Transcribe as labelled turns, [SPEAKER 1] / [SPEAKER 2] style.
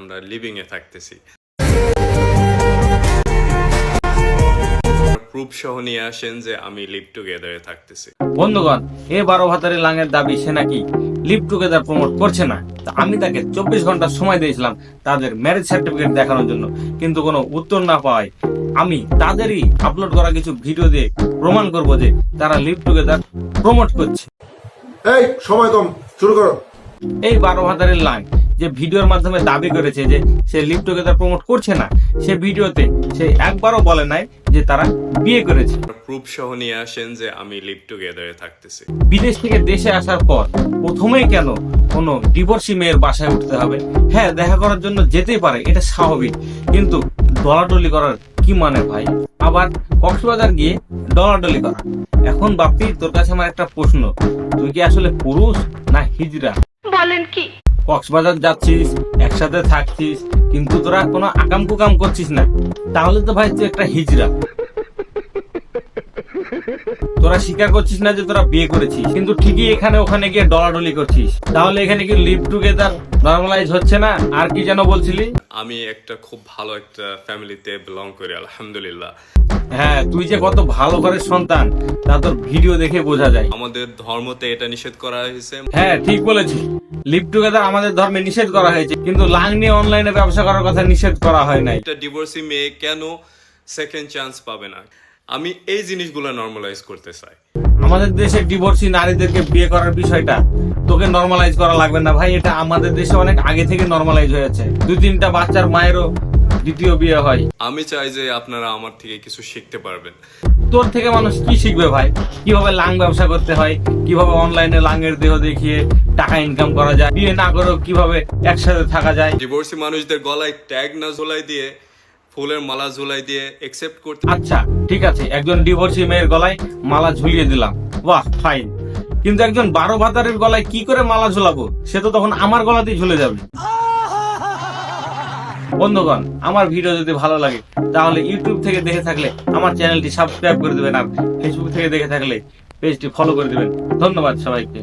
[SPEAKER 1] আমরা লিভিং এ থাকতেছি। প্রুফ সহ নিয়ে আসেন যে আমি লিভ টুগেদারে থাকতেছি।
[SPEAKER 2] বন্ধুগণ এ বারো ভাতারি লাঙের দাবি সে নাকি লিভ টুগেদার প্রমোট করছে না? তা আমি তাকে চব্বিশ ঘণ্টা সময় দিয়েছিলাম তাদের ম্যারেজ সার্টিফিকেট দেখানোর জন্য। কিন্তু কোনো উত্তর না পাওয়ায় আমি তাদেরই আপলোড করা কিছু ভিডিও দিয়ে প্রমাণ করব যে তারা লিভ টুগেদার প্রমোট করছে।
[SPEAKER 3] এই সময় কম শুরু করো।
[SPEAKER 2] এই বারো হাজারের লাইন যে ভিডিওর মাধ্যমে দাবি করেছে যে সে লিভ টুগেদার প্রমোট করছে না সে ভিডিওতে সে একবারও বলে নাই যে তারা বিয়ে করেছে।
[SPEAKER 1] প্রুফ সহ নিয়ে আসেন যে আমি লিভ টুগেদারে থাকতেছি।
[SPEAKER 2] বিদেশ থেকে দেশে আসার পর প্রথমেই কেন কোনো ডিভোর্সি মেয়ের বাসায় উঠতে হবে? হ্যাঁ দেখা করার জন্য যেতেই পারে এটা স্বাভাবিক। কিন্তু ডলাডলি করার কি মানে ভাই? আবার কক্সবাজার গিয়ে ডলাডলি করা। এখন বাপি তোর কাছে আমার একটা প্রশ্ন। তুই কি আসলে পুরুষ না হিজড়া?
[SPEAKER 4] বলেন কি?
[SPEAKER 2] কক্সবাজার যাচ্ছিস, একসাথে থাকছিস, কিন্তু তোরা কোনো আকাম কুকাম করছিস না। তাহলে তো ভাই তুই একটা হিজড়া। তোরা স্বীকার করছিস না যে তোরা বিয়ে করেছিস, কিন্তু ঠিকই এখানে ওখানে গিয়ে ডলাডলি করছিস। তাহলে এখানে কি লিভ টুগেদার নর্মালাইজ হচ্ছে না? আর কি যেন বলছিলি?
[SPEAKER 1] আমি একটা খুব ভালো একটা ফ্যামিলিতে বিলং করি আলহামদুলিল্লাহ।
[SPEAKER 2] হ্যাঁ তুই যে কত ভালো করে সন্তান তা তোর ভিডিও দেখে বোঝা যায়।
[SPEAKER 1] আমাদের ধর্মতে এটা নিষেধ করা হয়েছে।
[SPEAKER 2] হ্যাঁ ঠিক বলেছিস। লিভ টুগেদার আমাদের ধর্মে নিষেধ করা হয়েছে কিন্তু লাং নিয়ে অনলাইনে ব্যবসা করার কথা নিষেধ করা হয় নাই।
[SPEAKER 1] এটা ডিভোর্সি মেয়ে কেন সেকেন্ড চান্স পাবে না? আমি এই জিনিসগুলো নর্মালাইজ করতে চাই।
[SPEAKER 2] আমাদের দেশে ডিভোর্সি নারীদেরকে বিয়ে করার বিষয়টা তোকে নর্মালাইজ করা লাগবে না ভাই এটা আমাদের দেশে অনেক আগে থেকে নর্মালাইজ হয়েছে। দুই তিনটা বাচ্চার মায়েরও দ্বিতীয় বিয়ে হয়।
[SPEAKER 1] আমি চাই যে আপনারা আমার থেকে কিছু শিখতে পারবেন।
[SPEAKER 2] তোর থেকে মানুষ কি শিখবে ভাই? কীভাবে লাং ব্যবসা করতে হয়? কীভাবে অনলাইনে লাঙের দেহ দেখিয়ে টাকা ইনকাম করা যায়? বিয়ে না করেও কীভাবে একসাথে থাকা যায়?
[SPEAKER 1] ডিভোর্সি মানুষদের গলায় ট্যাগ না ঝোলাই দিয়ে ফুলের মালা ঝুলাই দিয়ে একসেপ্ট করতে
[SPEAKER 2] আচ্ছা ঠিক আছে। একজন ডিভোর্সি মেয়ের গলায় মালা ঝুলিয়ে দিলাম। বাহ ফাইন কিন্তু একজন বারো ভাতারের গলায় কি করে মালা ঝুলাবো? সে তো তখন আমার গলাতেই ঝুলে যাবে। বন্ধুগণ, আমার ভিডিও যদি ভালো লাগে, তাহলে ইউটিউব থেকে দেখে থাকলে আমার চ্যানেলটি সাবস্ক্রাইব করে দেবেন আর ফেসবুক থেকে দেখে থাকলে পেজটি ফলো করে দেবেন। ধন্যবাদ সবাইকে।